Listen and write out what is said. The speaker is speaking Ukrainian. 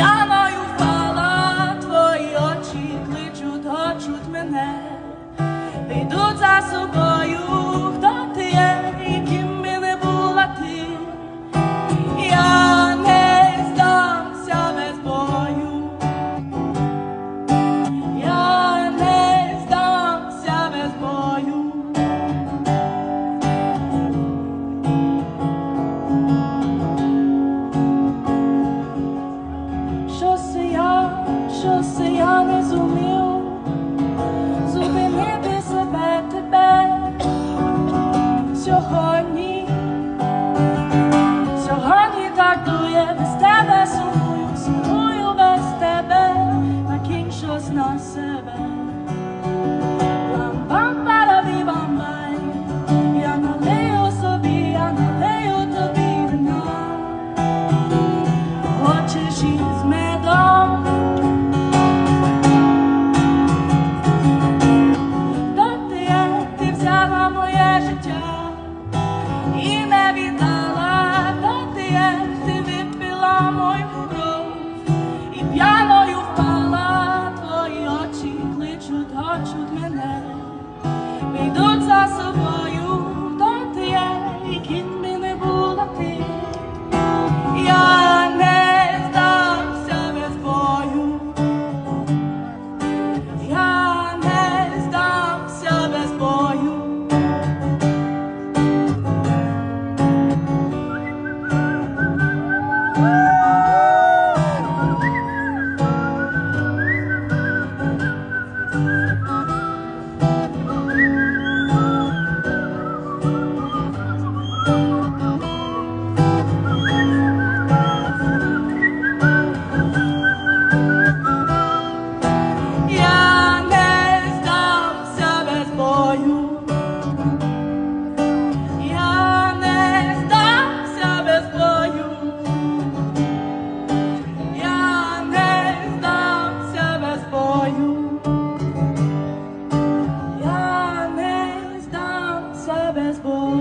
П'яною впала, твої очі кличуть, хочуть мене, йдуть за собою. сьогодні, сьогодні так дує, без тебе сумую, сумую без тебе, накінь щось на себе. Я налию собі, я налию тобі вина, хочеш із медом. Де ти, ти взяла моє життя? хочуть мене, йдуть за собою, там ти є, і ким би не була ти. service for